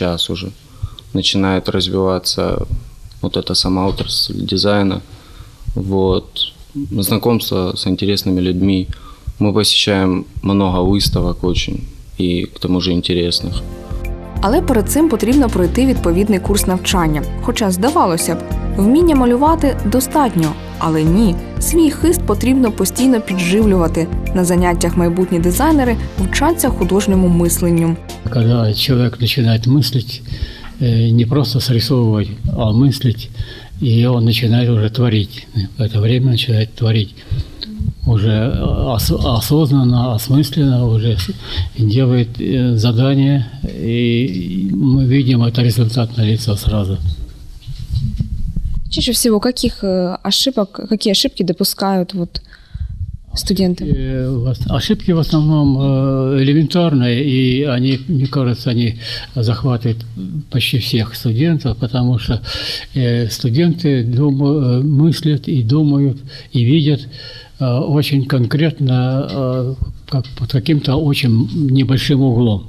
сейчас уже начинает развиваться вот эта сама дизайна. Вот. Знакомство с интересными людьми. Мы посещаем много выставок очень и к тому же интересных. Але перед цим потрібно пройти відповідний курс навчання. Хоча, здавалося б, вміння малювати достатньо, але ні, свій хист потрібно постійно підживлювати. На заняттях майбутні дизайнери вчаться художньому мисленню. Когда человек начинает мыслить, э, не просто срисовывать, а мыслить, и он начинает уже творить. В это время начинает творить. Уже ос- осознанно, осмысленно уже делает э, задание, и мы видим это результат на лицо сразу. Чаще всего каких э, ошибок, какие ошибки допускают вот студенты? Э, Ошибки в основном э, элементарные, и они, мне кажется, они захватывают почти всех студентов, потому что э, студенты думают, мыслят и думают, и видят э, очень конкретно, э, как под каким-то очень небольшим углом.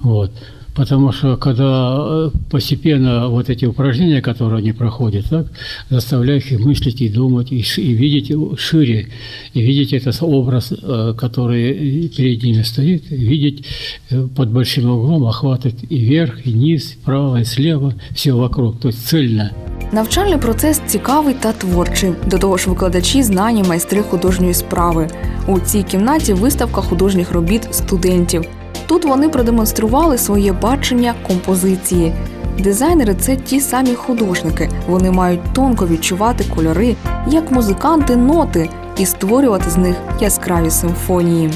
Вот. Потому что когда э, постепенно вот эти упражнения, которые они проходят, так, заставляют их мыслить и думать, и, и видеть шире, и видеть этот образ, э, который перед ними стоит, видеть э, под большим углом, охватывать и вверх, и низ, и право, и слева, все вокруг, то есть цельно. Навчальний процес цікавий та творчий. До того ж, викладачі знані майстри художньої справи. У цій кімнаті виставка художніх робіт студентів. Тут вони продемонстрували своє бачення композиції. Дизайнери це ті самі художники. Вони мають тонко відчувати кольори, як музиканти ноти, і створювати з них яскраві симфонії.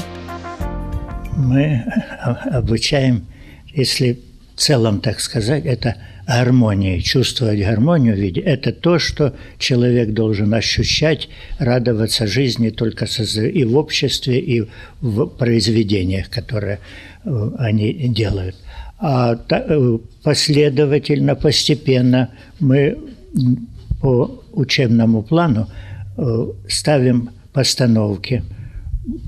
мы обучаем, если в целом, так сказать, это гармонии, чувствовать гармонию в виде. Это то, что человек должен ощущать, радоваться жизни только и в обществе, и в произведениях, которые э, они делают. А э, последовательно, постепенно мы по учебному плану э, ставим постановки,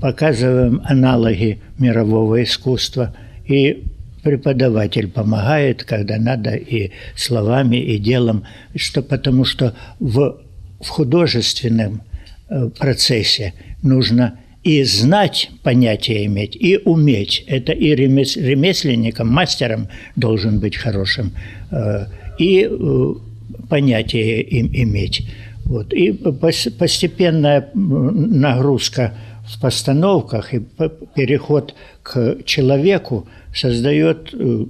показываем аналоги мирового искусства, и преподаватель помогает, когда надо, и словами, и делом, что, потому что в, в художественном э, процессе нужно и знать понятие иметь, и уметь. Это и ремес- ремесленником, мастером должен быть хорошим, э, и э, понятие им иметь. Вот. И пос- постепенная нагрузка в постановках и переход к человеку создает, э,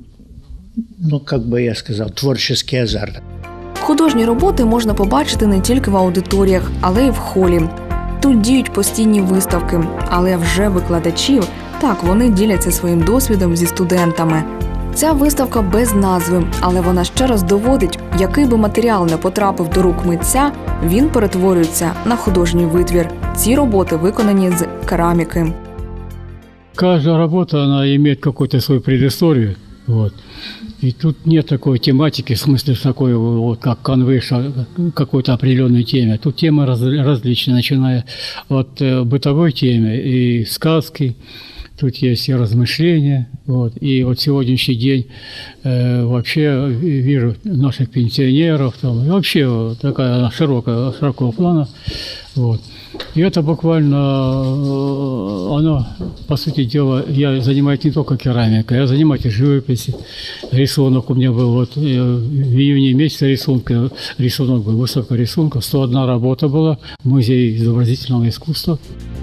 ну, как бы я сказал, творческий азарт. Художні роботи можна побачити не тільки в аудиторіях, але й в холі. Тут діють постійні виставки, але вже викладачів так вони діляться своїм досвідом зі студентами. Ця виставка без назви, але вона ще раз доводить, який би матеріал не потрапив до рук митця, він перетворюється на художній витвір. Ці роботи виконані з кераміки. Каждая работа, она имеет какую-то свою предысторию. Вот. И тут нет такой тематики, в смысле такой, вот, как конвейша какой-то определенной теме. Тут темы раз- различные, начиная от э, бытовой темы и сказки, тут есть и размышления. Вот. И вот сегодняшний день э, вообще вижу наших пенсионеров, там, и вообще вот такая она широкая, широкого плана. Вот. И это буквально, э, оно, по сути дела, я занимаюсь не только керамикой, я занимаюсь и живописью. Рисунок у меня был вот э, в июне месяце рисунка, рисунок был, выставка рисунка, 101 работа была, музей изобразительного искусства.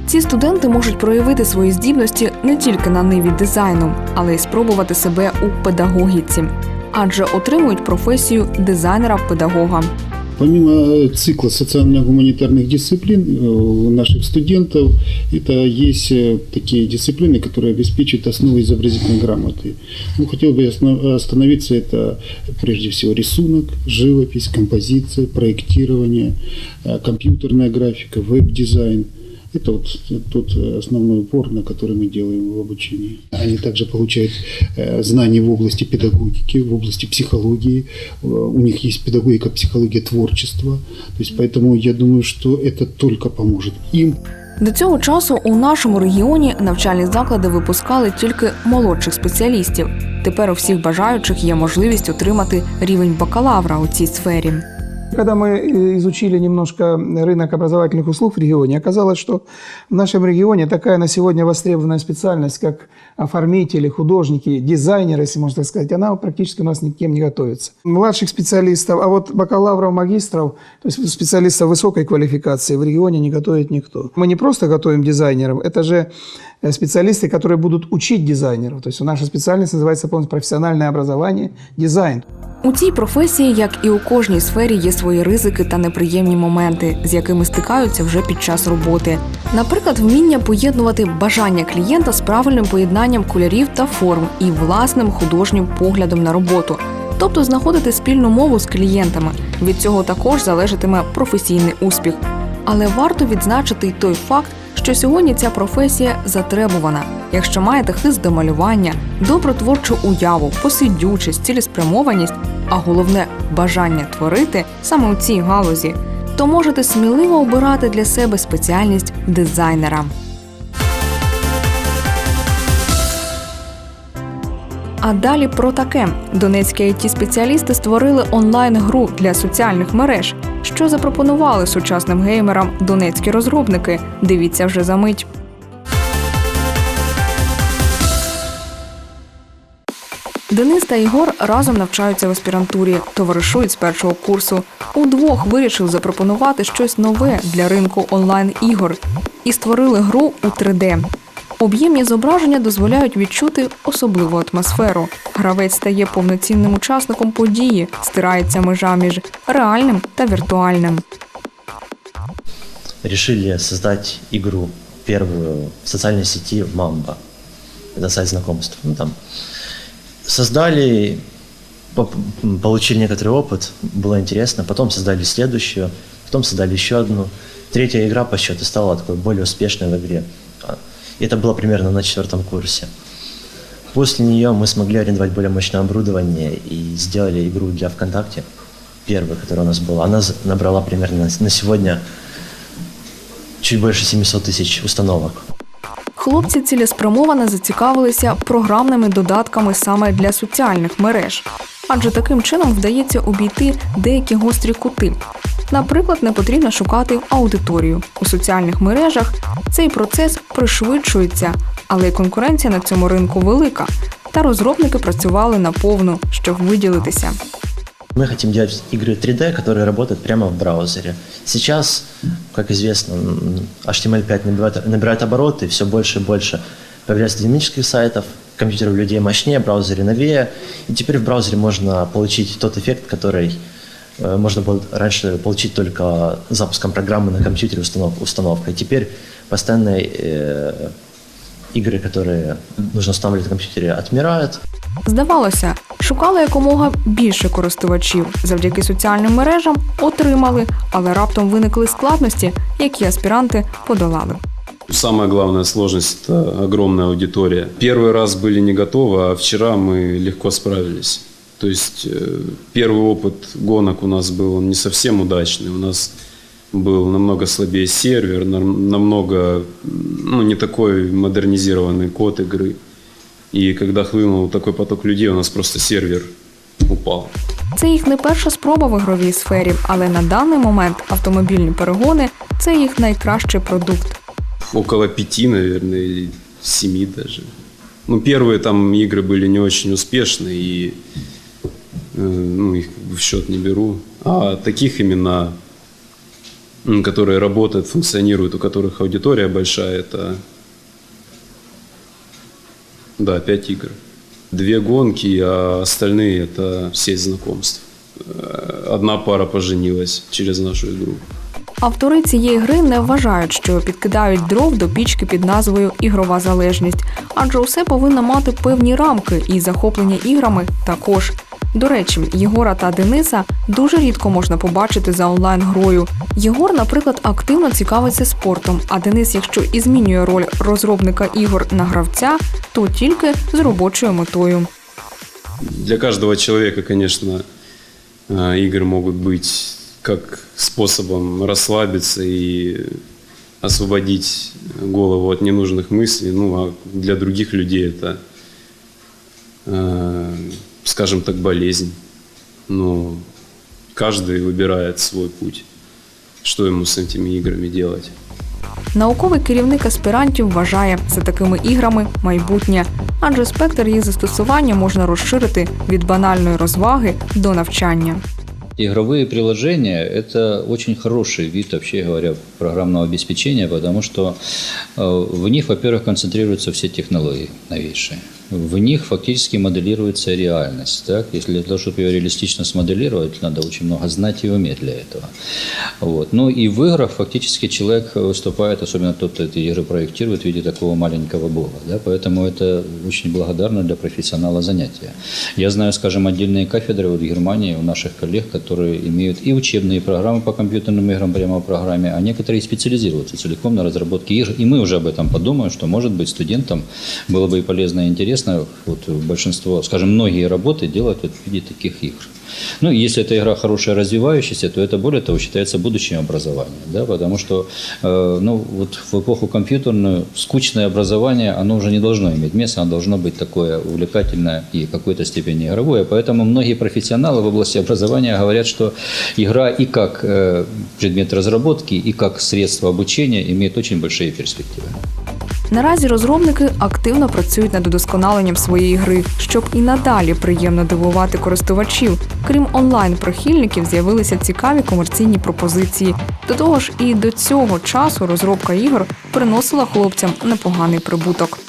Ці студенти можуть проявити свої здібності не тільки на ниві дизайну, але й спробувати себе у педагогіці, адже отримують професію дизайнера-педагога. Помимо э, цикла социально-гуманитарных дисциплин э, у наших студентов, это есть э, такие дисциплины, которые обеспечивают основу изобразительной грамоты. Ну, хотел бы осно- остановиться, это прежде всего рисунок, живопись, композиция, проектирование, э, компьютерная графика, веб-дизайн. Это вот тот э, основной упор, на который мы делаем в обучении. Они также получают э, знания в области педагогики, в области психологии. Э, У них есть педагогика, психология творчества. То есть поэтому я думаю, что это только поможет им До цього часу у нашому регіоні навчальні заклади випускали тільки молодших спеціалістів. Тепер у всіх бажаючих є можливість отримати рівень бакалавра у цій сфері. Когда мы э, изучили немножко рынок образовательных услуг в регионе, оказалось, что в нашем регионе такая на сегодня востребованная специальность, как оформители, художники, дизайнеры, если можно так сказать, она практически у нас никем не готовится. Младших специалистов, а вот бакалавров, магистров, то есть специалистов высокой квалификации в регионе не готовит никто. Мы не просто готовим дизайнеров, это же специалисты, которые будут учить дизайнеров. То есть наша специальность называется полностью профессиональное образование, дизайн. У цій професії, як і у кожній сфері, є свої ризики та неприємні моменти, з якими стикаються вже під час роботи. Наприклад, вміння поєднувати бажання клієнта з правильним поєднанням кольорів та форм і власним художнім поглядом на роботу. Тобто знаходити спільну мову з клієнтами. Від цього також залежатиме професійний успіх. Але варто відзначити й той факт, що сьогодні ця професія затребувана. Якщо маєте хист до малювання, добру творчу уяву, посидючість, цілеспрямованість, а головне бажання творити саме у цій галузі, то можете сміливо обирати для себе спеціальність дизайнера. А далі про таке: донецькі it спеціалісти створили онлайн-гру для соціальних мереж. Що запропонували сучасним геймерам донецькі розробники? Дивіться вже за мить. Денис та Ігор разом навчаються в аспірантурі, товаришують з першого курсу. Удвох вирішив запропонувати щось нове для ринку онлайн-ігор і створили гру у 3D. Об'ємні зображення дозволяють відчути особливу атмосферу. Гравець стає повноцінним учасником події, стирається межа між реальним та віртуальним. решили создать игру первую в социальной сети Мамба. Это сайт знакомств. Ну, там. Создали, поп- м, получили некоторый опыт, было интересно, потом создали следующую, потом создали еще одну. Третья игра по счету стала такой более успешной в игре. А, И это было примерно на четвертом курсе. После нее мы смогли арендовать более мощное оборудование и сделали игру для ВКонтакте, первую, которая у нас была. Она з- набрала примерно на с- на сегодня чуть больше 700 тысяч установок. Хлопці цілеспрямовано зацікавилися програмними додатками саме для соціальних мереж, адже таким чином вдається обійти деякі гострі кути. Наприклад, не потрібно шукати аудиторію у соціальних мережах. Цей процес пришвидшується, але й конкуренція на цьому ринку велика. Та розробники працювали наповну, щоб виділитися. Мы хотим делать игры 3D, которые работают прямо в браузере. Сейчас, как известно, м, HTML5 набирает, набирает обороты, все больше и больше появляется динамических сайтов, компьютеры у людей мощнее, браузеры новее, и теперь в браузере можно получить тот эффект, который э, можно было раньше получить только запуском программы на компьютере установ, установкой. Теперь постоянные э, игры, которые нужно устанавливать на компьютере, отмирают, Здавалося, шукали якомога більше користувачів. Завдяки соціальним мережам отримали, але раптом виникли складності, які аспіранти подолали. Самая главная сложность – это огромная аудитория. Первый раз были не готовы, а вчера мы легко справились. То есть э, первый опыт гонок у нас был он не совсем удачный. У нас был намного слабее сервер, нам- намного м, ну, не такой модернизированный код игры. И когда хлынул такой поток людей, у нас просто сервер упал. Це їх не перша спроба в ігровій сфері, але на даний момент автомобільні перегони це їх найкращий продукт. около пяти, наверное, или семи даже. Ну, первые там игры были не очень успешные, и э, ну, их как бы в счет не беру. А таких именно, м, которые работают, функционируют, у которых аудитория большая, это да, пять игр. Две гонки, а остальные это сеть знакомств. Э, Одна пара поженилась через нашу игру. Автори цієї гри не вважають, що підкидають дров до пічки під назвою Ігрова залежність, адже усе повинно мати певні рамки, і захоплення іграми також. До речі, Єгора та Дениса дуже рідко можна побачити за онлайн-грою. Єгор, наприклад, активно цікавиться спортом, а Денис, якщо і змінює роль розробника ігор на гравця, то тільки з робочою метою. Для каждого человека, конечно, э, игры могут быть как способом расслабиться и освободить голову от ненужных мыслей. Ну, а для других людей это, э, скажем так, болезнь. Но каждый выбирает свой путь, что ему с этими играми делать. Науковий керівник аспірантів вважає, за такими іграми майбутнє, адже спектр їх застосування можна розширити від банальної розваги до навчання. Игровые приложения – это очень хороший вид, вообще говоря, программного обеспечения, потому что э, в них, во-первых, концентрируются все технологии новейшие. В них фактически моделируется реальность. Так? Если для того, чтобы ее реалистично смоделировать, надо очень много знать и уметь для этого. Вот. Ну и в играх фактически человек выступает, особенно тот, кто эти игры проектирует, в виде такого маленького бога. Да? Поэтому это очень благодарно для профессионала занятие. Я знаю, скажем, отдельные кафедры вот в Германии у наших коллег, которые имеют и учебные программы по компьютерным играм прямо в программе, а некоторые специализируются целиком на разработке игр. И мы уже об этом подумаем, что, может быть, студентам было бы и полезно и интересно вот, большинство, скажем, многие работы делать вот в виде таких игр. Ну, если эта игра хорошая, развивающаяся, то это, более того, считается будущим образованием, да, потому что, э, ну, вот в эпоху компьютерную скучное образование, оно уже не должно иметь места, оно должно быть такое увлекательное и какой-то степени игровое, поэтому многие профессионалы в области образования говорят, что игра и как э, предмет разработки, и как средство обучения имеет очень большие перспективы. Наразі розробники активно працюють над удосконаленням своєї гри, щоб і надалі приємно дивувати користувачів. Крім онлайн-прихильників, з'явилися цікаві комерційні пропозиції. До того ж, і до цього часу розробка ігор приносила хлопцям непоганий прибуток.